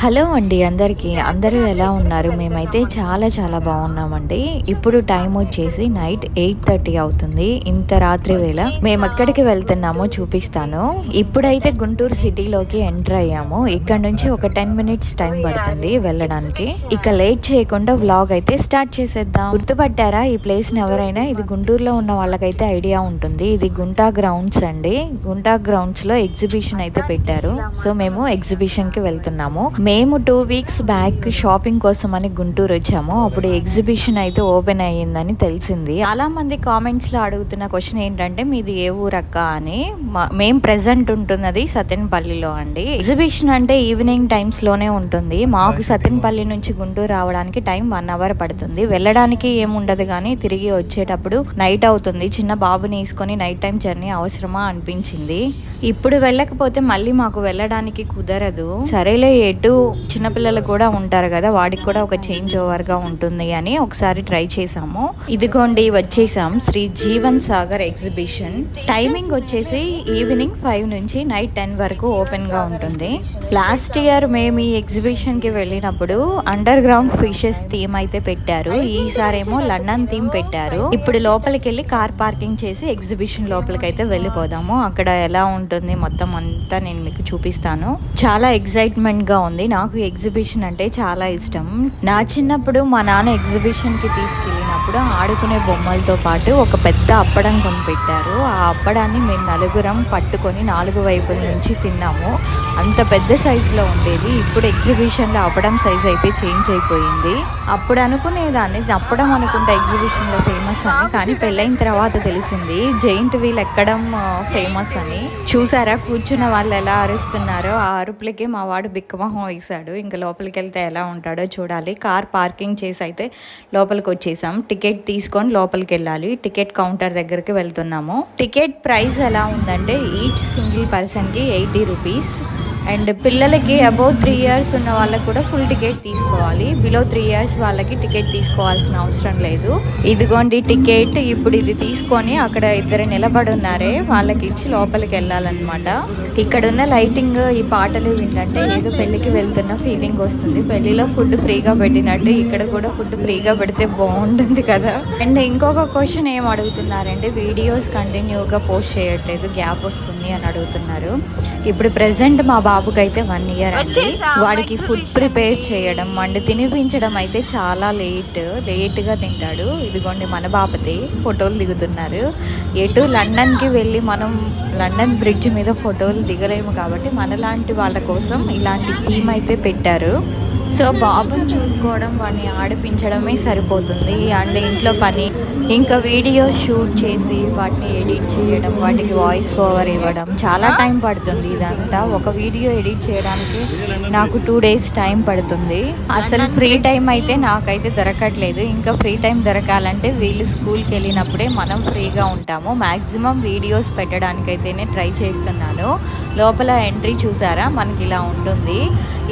Hello అండి అందరికీ. అందరూ ఎలా ఉన్నారు? మేమైతే చాలా చాలా బాగున్నామండి. ఇప్పుడు టైం వచ్చేసి నైట్ ఎయిట్ థర్టీ అవుతుంది. ఇంత రాత్రి వేళ మేము ఎక్కడికి వెళ్తున్నామో చూపిస్తాను. ఇప్పుడైతే గుంటూరు సిటీలోకి ఎంటర్ అయ్యాము. ఇక్కడ నుంచి ఒక టెన్ మినిట్స్ టైం పడుతుంది వెళ్ళడానికి. ఇక లేట్ చేయకుండా వ్లాగ్ అయితే స్టార్ట్ చేసేద్దాం. గుర్తుపట్టారా? ఈ ప్లేస్ని ఎవరైనా? ఇది గుంటూరులో ఉన్న వాళ్ళకైతే ఐడియా ఉంటుంది. ఇది గుంటా గ్రౌండ్స్ అండి. గుంటా గ్రౌండ్స్లో ఎగ్జిబిషన్ అయితే పెట్టారు. సో మేము ఎగ్జిబిషన్కి వెళ్తున్నాము. మేము టూ వీక్స్ బ్యాక్ షాపింగ్ కోసం అని గుంటూరు వచ్చాము. అప్పుడు ఎగ్జిబిషన్ అయితే ఓపెన్ అయ్యిందని తెలిసింది. చాలా మంది కామెంట్స్లో అడుగుతున్న క్వశ్చన్ ఏంటంటే మీది ఏ ఊరక్క అని. మా- మేం ప్రెసెంట్ ఉంటున్నది సతెన్పల్లిలో అండి. ఎగ్జిబిషన్ అంటే ఈవినింగ్ టైమ్స్లోనే ఉంటుంది. మాకు సతెన్పల్లి నుంచి గుంటూరు రావడానికి టైం వన్ అవర్ పడుతుంది. వెళ్ళడానికి ఏముండదు కానీ తిరిగి వచ్చేటప్పుడు నైట్ అవుతుంది. చిన్న బాబుని తీసుకొని నైట్ టైం జర్నీ అవసరమా అనిపించింది. ఇప్పుడు వెళ్ళకపోతే మళ్ళీ మాకు వెళ్ళడానికి కుదరదు. సరేలే ఎటు చిన్నపిల్లలు కూడా ఉంటారు కదా వాడికి కూడా ఒక చేంజ్ ఓవర్గా ఉంటుంది అని ఒకసారి ట్రై చేసాము ఇదిగోండి వచ్చేసాం శ్రీ జీవన్ సాగర్ ఎగ్జిబిషన్. టైమింగ్ వచ్చేసి ఈవినింగ్ ఫైవ్ నుంచి నైట్ టెన్ వరకు ఓపెన్గా ఉంటుంది. లాస్ట్ ఇయర్ మేము ఈ ఎగ్జిబిషన్కి వెళ్ళినప్పుడు అండర్ గ్రౌండ్ ఫిషెస్ థీమ్ అయితే పెట్టారు. ఈసారేమో లండన్ థీమ్ పెట్టారు. ఇప్పుడు లోపలికి వెళ్ళి కార్ పార్కింగ్ చేసి ఎగ్జిబిషన్ లోపలికి అయితే వెళ్ళిపోదాము. అక్కడ ఎలా ఉంటుంది మొత్తం అంతా నేను మీకు చూపిస్తాను. చాలా ఎగ్జైట్మెంట్గా ఉంది. నాకు ఎగ్జిబిషన్ అంటే చాలా ఇష్టం. నా చిన్నప్పుడు మా నాన్న ఎగ్జిబిషన్కి తీసుకెళ్ళినప్పుడు ఆడుకునే బొమ్మలతో పాటు ఒక పెద్ద అప్పడం కొనిపెట్టారు. ఆ అప్పడాన్ని మేము నలుగురం పట్టుకొని నాలుగు వైపుల నుంచి తిన్నాము. అంత పెద్ద సైజులో ఉండేది. ఇప్పుడు ఎగ్జిబిషన్లో అప్పడం సైజ్ అయితే చేంజ్ అయిపోయింది. అప్పుడు అనుకునేదాన్ని. అప్పడం అనుకుంటే ఎగ్జిబిషన్లో ఫేమస్ అని కానీ పెళ్ళైన తర్వాత తెలిసింది. జైంట్ వీల్ ఎక్కడం ఫేమస్ అని. చూసారా? కూర్చున్న వాళ్ళు ఎలా అరుస్తున్నారో. ఆ అరుపులకి మా వాడు బిక్కమహం వేసాడు ఇంకా లోపలికి వెళ్తే ఎలా ఉంటాడో చూడాలి. కార్ పార్కింగ్ చేసి అయితే లోపలికి వచ్చేసాం టికెట్ తీసుకొని లోపలికి వెళ్ళాలి టికెట్ కౌంటర్ దగ్గరికి వెళ్తున్నాము. టికెట్ ప్రైస్ ఎలా ఉందంటే ఈచ్ సింగిల్ పర్సన్కి ఎయిటీ రూపీస్. అండ్ పిల్లలకి అబౌవ్ త్రీ ఇయర్స్ ఉన్న వాళ్ళకి కూడా ఫుల్ టికెట్ తీసుకోవాలి. బిలో త్రీ ఇయర్స్ వాళ్ళకి టికెట్ తీసుకోవాల్సిన అవసరం లేదు. ఇదిగోండి టికెట్. ఇప్పుడు ఇది తీసుకొని అక్కడ ఇద్దరు నిలబడి ఉన్నారే. వాళ్ళకి ఇచ్చి లోపలికి వెళ్ళాలన్నమాట. ఇక్కడ ఉన్న లైటింగ్ ఈ పాటలు వింటే ఏదో పెళ్ళికి వెళ్తున్న ఫీలింగ్ వస్తుంది. పెళ్ళిలో ఫుడ్ ఫ్రీగా పెట్టినట్టు ఇక్కడ కూడా ఫుడ్ ఫ్రీగా పెడితే బాగుంటుంది కదా. అండ్ ఇంకొక క్వశ్చన్ ఏం అడుగుతున్నారంటే వీడియోస్ కంటిన్యూగా పోస్ట్ చేయట్లేదు. గ్యాప్ వస్తుంది అని అడుగుతున్నారు. ఇప్పుడు ప్రెసెంట్ మా బాబుకి అయితే వన్ ఇయర్ అండి వాడికి ఫుడ్ ప్రిపేర్ చేయడం అండ్ తినిపించడం అయితే చాలా లేట్ లేట్గా తింటాడు. ఇదిగోండి మన బాబతే ఫోటోలు దిగుతున్నారు. ఎటు లండన్కి వెళ్ళి మనం లండన్ బ్రిడ్జ్ మీద ఫోటోలు దిగలేము కాబట్టి మనలాంటి వాళ్ళ కోసం ఇలాంటి థీమ్ అయితే పెట్టారు. సో బాబుని చూసుకోవడం వాడిని ఆడిపించడమే సరిపోతుంది. అండ్ ఇంట్లో పని ఇంకా వీడియో షూట్ చేసి వాటిని ఎడిట్ చేయడం వాటికి వాయిస్ ఓవర్ ఇవ్వడం చాలా టైం పడుతుంది ఇదంతా. ఒక వీడియో ఎడిట్ చేయడానికి నాకు టూ డేస్ టైం పడుతుంది. అసలు ఫ్రీ టైం అయితే నాకైతే దొరకట్లేదు. ఇంకా ఫ్రీ టైం దొరకాలంటే వీళ్ళు స్కూల్కి వెళ్ళినప్పుడే మనం ఫ్రీగా ఉంటాము. మ్యాక్సిమం వీడియోస్ పెట్టడానికైతేనే ట్రై చేస్తున్నాను. లోపల ఎంట్రీ చూసారా? మనకి ఇలా ఉంటుంది.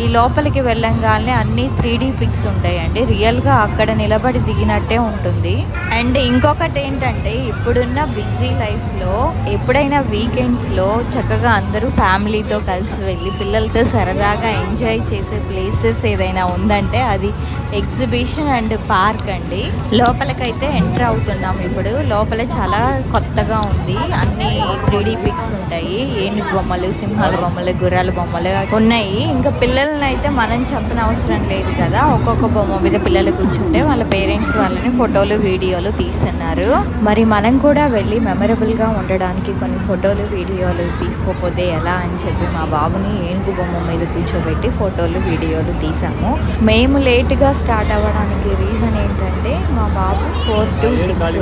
ఈ లోపలికి వెళ్ళంగానే అన్ని త్రీ డీ పిక్స్ ఉంటాయండి. రియల్గా అక్కడ నిలబడి దిగినట్టే ఉంటుంది. అండ్ ఇంకొకటి ఏంటంటే ఇప్పుడున్న బిజీ లైఫ్లో ఎప్పుడైనా వీకెండ్స్లో చక్కగా అందరూ ఫ్యామిలీతో కలిసి వెళ్ళి పిల్లలతో సరదాగా ఎంజాయ్ చేసే ప్లేసెస్ ఏదైనా ఉందంటే అది ఎగ్జిబిషన్ అండ్ పార్క్ అండి. లోపలికైతే ఎంటర్ అవుతున్నాం ఇప్పుడు. లోపల చాలా కొత్తగా ఉంది. అన్ని త్రీడీ పిక్స్ ఉంటాయి. ఏనుగు బొమ్మలు సింహాల బొమ్మలు గుర్రాల బొమ్మలు ఉన్నాయి. ఇంకా పిల్లల్ని అయితే మనం చెప్పిన అవసరం లేదు కదా. ఒక్కొక్క బొమ్మ మీద పిల్లలు కూర్చుంటే వాళ్ళ పేరెంట్స్ వాళ్ళని ఫోటోలు వీడియోలు తీస్తున్నారు. మరి మనం కూడా వెళ్ళి మెమరబుల్గా ఉండడానికి కొన్ని ఫోటోలు వీడియోలు తీసుకోపోతే ఎలా అని చెప్పి మా బాబుని ఏనుగు బొమ్మ మీద కూర్చోబెట్టి ఫోటోలు వీడియోలు తీసాము. మేము లేట్గా స్టార్ట్ అవ్వడానికి రీజన్ ఏంటంటే మా బాబు four to six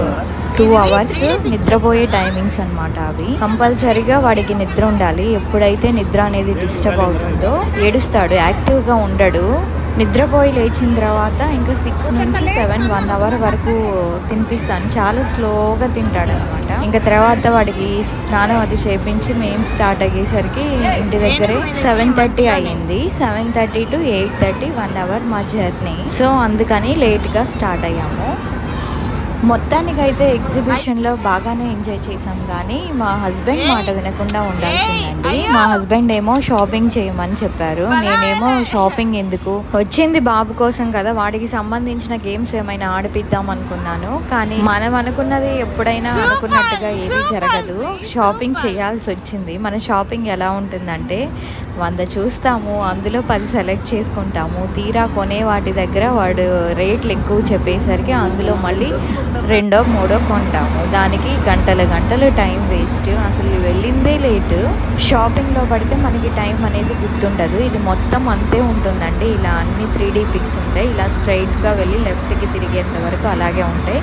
two hours నిద్రపోయే టైమింగ్స్ అన్నమాట అవి. కంపల్సరీగా వాడికి నిద్ర ఉండాలి. ఎప్పుడైతే నిద్ర అనేది డిస్టర్బ్ అవుతుందో ఏడుస్తాడు యాక్టివ్గా ఉండడు. నిద్రపోయి లేచిన తర్వాత ఇంకా సిక్స్ నుంచి సెవెన్ వన్ అవర్ వరకు తినిపిస్తాను. చాలా స్లోగా తింటాడు అనమాట ఇంకా తర్వాత వాడికి స్నానం అది చేపించి మేము స్టార్ట్ అయ్యేసరికి ఇంటి దగ్గరే సెవెన్ థర్టీ అయ్యింది. Seven thirty to eight thirty one hour మా జర్నీ సో అందుకని లేట్గా స్టార్ట్ అయ్యాము. మొత్తానికైతే ఎగ్జిబిషన్లో బాగానే ఎంజాయ్ చేసాం కానీ మా హస్బెండ్ మాట వినకుండా ఉండాల్సిందండి. మా హస్బెండ్ ఏమో షాపింగ్ చేయమని చెప్పారు. నేనేమో షాపింగ్ ఎందుకు? వచ్చింది బాబు కోసం కదా వాడికి సంబంధించిన గేమ్స్ ఏమైనా ఆడిపిద్దాం అనుకున్నాను. కానీ మనం అనుకున్నది ఎప్పుడైనా అనుకున్నట్టుగా ఏది జరగదు. షాపింగ్ చేయాల్సి వచ్చింది. మన షాపింగ్ ఎలా ఉంటుందంటే వంద చూస్తాము అందులో పది సెలెక్ట్ చేసుకుంటాము. తీరా కొనే వాటి దగ్గర వాడు రేట్లు ఎక్కువ చెప్పేసరికి అందులో మళ్ళీ రెండో మూడో కొంటాము. దానికి గంటల గంటలు టైం వేస్ట్. అసలు వెళ్ళిందే లేటు. షాపింగ్లో పడితే మనకి టైం అనేది గుర్తుండదు. ఇది మొత్తం అంతే ఉంటుందండి. ఇలా అన్ని త్రీ డీ పిక్స్ ఉంటాయి. ఇలా స్ట్రైట్గా వెళ్ళి లెఫ్ట్కి తిరిగేంత వరకు అలాగే ఉంటాయి.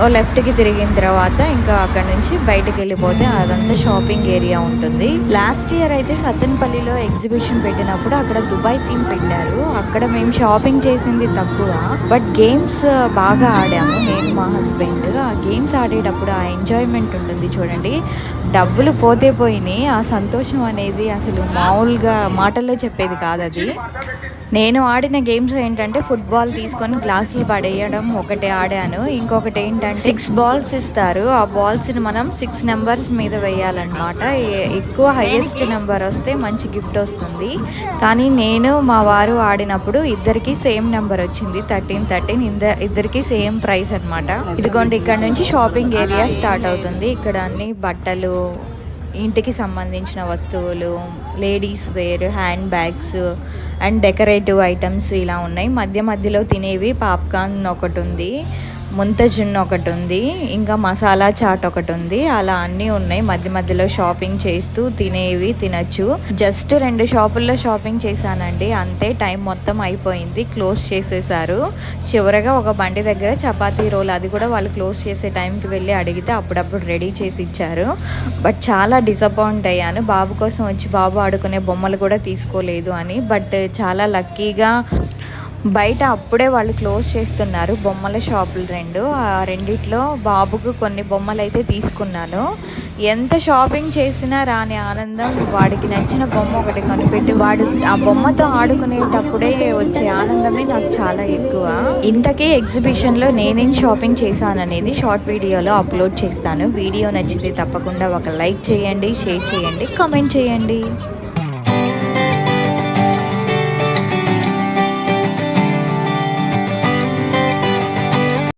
ఓ లెఫ్ట్కి తిరిగిన తర్వాత ఇంకా అక్కడ నుంచి బయటకు వెళ్ళిపోతే అదంతా షాపింగ్ ఏరియా ఉంటుంది. లాస్ట్ ఇయర్ అయితే సత్తెనపల్లిలో ఎగ్జిబిషన్ పెట్టినప్పుడు అక్కడ దుబాయ్ థీమ్ పెట్టారు. అక్కడ మేము షాపింగ్ చేసింది తక్కువ. బట్ గేమ్స్ బాగా ఆడాము నేను మా హస్బెండ్. ఆ గేమ్స్ ఆడేటప్పుడు ఆ ఎంజాయ్మెంట్ ఉంటుంది చూడండి. డబ్బులు పోతే పోయినాయి. ఆ సంతోషం అనేది అసలు మామూలుగా మాటల్లో చెప్పేది కాదు అది నేను ఆడిన గేమ్స్ ఏంటంటే ఫుట్బాల్ తీసుకొని గ్లాసులు పడేయడం ఒకటి ఆడాను. ఇంకొకటి ఏంటంటే సిక్స్ బాల్స్ ఇస్తారు. ఆ బాల్స్ని మనం సిక్స్ నెంబర్స్ మీద వేయాలన్నమాట. ఎక్కువ హైయెస్ట్ నెంబర్ వస్తే మంచి గిఫ్ట్ వస్తుంది. కానీ నేను మా వారు ఆడినప్పుడు ఇద్దరికి సేమ్ నెంబర్ వచ్చింది. థర్టీన్ థర్టీన్ ఇద్దరికి సేమ్ ప్రైస్ అన్నమాట. ఇదిగోండి ఇక్కడ నుంచి షాపింగ్ ఏరియా స్టార్ట్ అవుతుంది. ఇక్కడ అన్ని బట్టలు ఇంటికి సంబంధించిన వస్తువులు ladies wear hand bags and decorative items ఇలా ఉన్నాయి. మధ్య మధ్యలో తినేవి పాప్కార్న్ ఒకటి ఉంది. ముంతజున్ ఒకటి ఉంది ఇంకా మసాలా చాట్ ఒకటి ఉంది. అలా అన్నీ ఉన్నాయి. మధ్య మధ్యలో షాపింగ్ చేస్తూ తినేవి తినచ్చు. జస్ట్ రెండు షాపుల్లో షాపింగ్ చేశానండి. అంతే టైం మొత్తం అయిపోయింది. క్లోజ్ చేసేసారు. చివరగా ఒక బండి దగ్గర చపాతీ రోల్ అది కూడా వాళ్ళు క్లోజ్ చేసే టైంకి వెళ్ళి అడిగితే అప్పుడప్పుడు రెడీ చేసి ఇచ్చారు. బట్ చాలా డిసప్పాయింట్ అయ్యాను. బాబు కోసం వచ్చి బాబు ఆడుకునే బొమ్మలు కూడా తీసుకోలేదు అని. బట్ చాలా లక్కీగా బయట అప్పుడే వాళ్ళు క్లోజ్ చేస్తున్నారు బొమ్మల షాపులు రెండు. ఆ రెండిట్లో బాబుకు కొన్ని బొమ్మలు అయితే తీసుకున్నాను. ఎంత షాపింగ్ చేసినా రాని ఆనందం వాడికి నచ్చిన బొమ్మ ఒకటి కనిపెట్టి వాడు ఆ బొమ్మతో ఆడుకునేటప్పుడే వచ్చే ఆనందమే నాకు చాలా ఎక్కువ. ఇంతకీ ఎగ్జిబిషన్లో నేనేం షాపింగ్ చేశాననేది షార్ట్ వీడియోలో అప్లోడ్ చేస్తాను. వీడియో నచ్చితే తప్పకుండా ఒక లైక్ చేయండి షేర్ చేయండి కామెంట్ చేయండి.